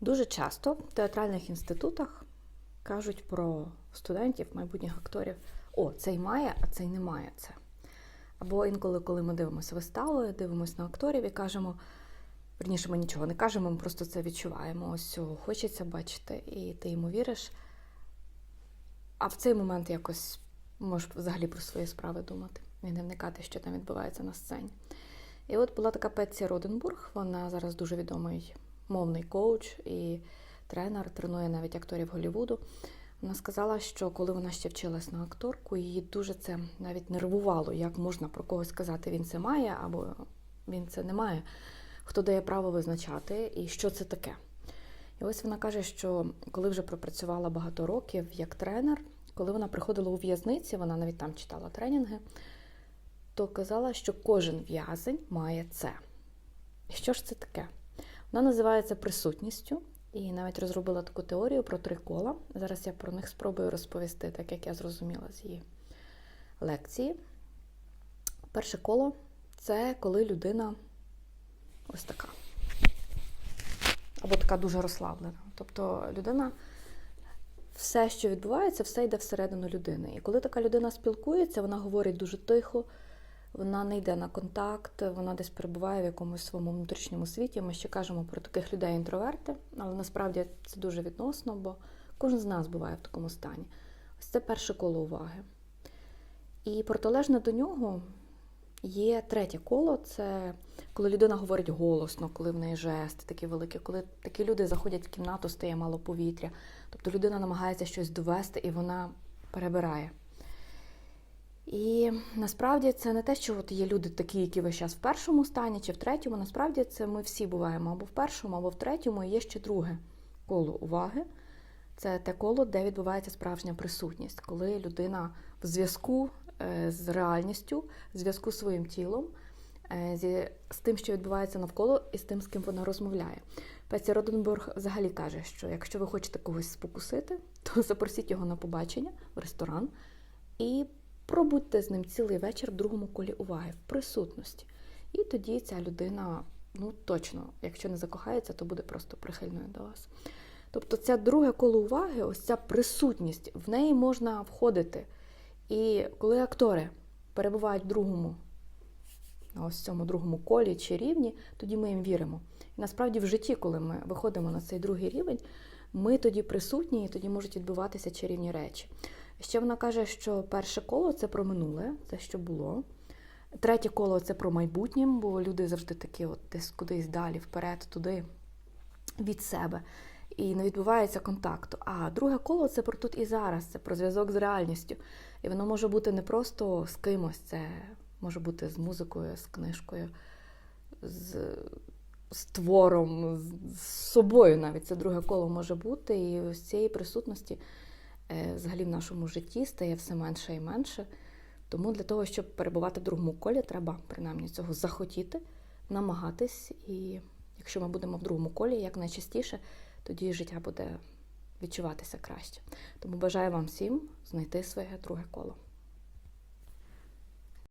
Дуже часто в театральних інститутах кажуть про студентів, майбутніх акторів: о, цей має, а цей не має це. Або інколи, коли ми дивимося вистави, дивимося на акторів і кажемо, верніше, ми нічого не кажемо, ми просто це відчуваємо. Ось хочеться бачити, і ти йому віриш. А в цей момент якось можеш взагалі про свої справи думати і не вникати, що там відбувається на сцені. І от була така Петсі Роденбург, вона зараз дуже відомий мовний коуч і тренер, тренує навіть акторів Голлівуду. Вона сказала, що коли вона ще вчилась на акторку, її дуже це навіть нервувало, як можна про когось сказати, він це має або він це не має, хто дає право визначати і що це таке. І ось вона каже, що коли вже пропрацювала багато років як тренер, коли вона приходила у в'язниці, вона навіть там читала тренінги, то казала, що кожен в'язень має це. І що ж це таке? Вона називається присутністю і навіть розробила таку теорію про три кола. Зараз я про них спробую розповісти, так як я зрозуміла з її лекції. Перше коло це коли людина ось така. Або така дуже розслаблена. Тобто людина, все, що відбувається, все йде всередину людини. І коли така людина спілкується, вона говорить дуже тихо, вона не йде на контакт, вона десь перебуває в якомусь своєму внутрішньому світі. Ми ще кажемо про таких людей інтроверти, але насправді це дуже відносно, бо кожен з нас буває в такому стані. Ось це перше коло уваги. І протилежне до нього є третє коло це коли людина говорить голосно, коли в неї жести такі великі, коли такі люди заходять в кімнату, стає мало повітря. Тобто людина намагається щось довести і вона перебирає. І насправді це не те, що от є люди такі, які весь час в першому стані чи в третьому. Насправді це ми всі буваємо або в першому, або в третьому. І є ще друге коло уваги. Це те коло, де відбувається справжня присутність, коли людина в зв'язку е, з реальністю, в зв'язку з своїм тілом, е, з тим, що відбувається навколо, і з тим, з ким вона розмовляє. Петя Роденбург взагалі каже, що якщо ви хочете когось спокусити, то запросіть його на побачення в ресторан і пробудьте з ним цілий вечір в другому колі уваги, в присутності. І тоді ця людина, ну точно, якщо не закохається, то буде просто прихильною до вас. Тобто, це друге коло уваги, ось ця присутність, в неї можна входити. І коли актори перебувають в другому, на ось цьому другому колі чи рівні, тоді ми їм віримо. І насправді в житті, коли ми виходимо на цей другий рівень, ми тоді присутні і тоді можуть відбуватися чарівні речі. Ще вона каже, що перше коло це про минуле, це що було. Третє коло це про майбутнє, бо люди завжди такі, от десь кудись далі, вперед, туди, від себе. І не відбувається контакту. А друге коло це про тут і зараз, це про зв'язок з реальністю. І воно може бути не просто з кимось, це може бути з музикою, з книжкою, з, з твором, з, з собою навіть це друге коло може бути. І ось цієї присутності взагалі в нашому житті стає все менше і менше. Тому для того, щоб перебувати в другому колі, треба принаймні цього захотіти, намагатись. І якщо ми будемо в другому колі, як найчастіше, тоді життя буде відчуватися краще. Тому бажаю вам всім знайти своє друге коло.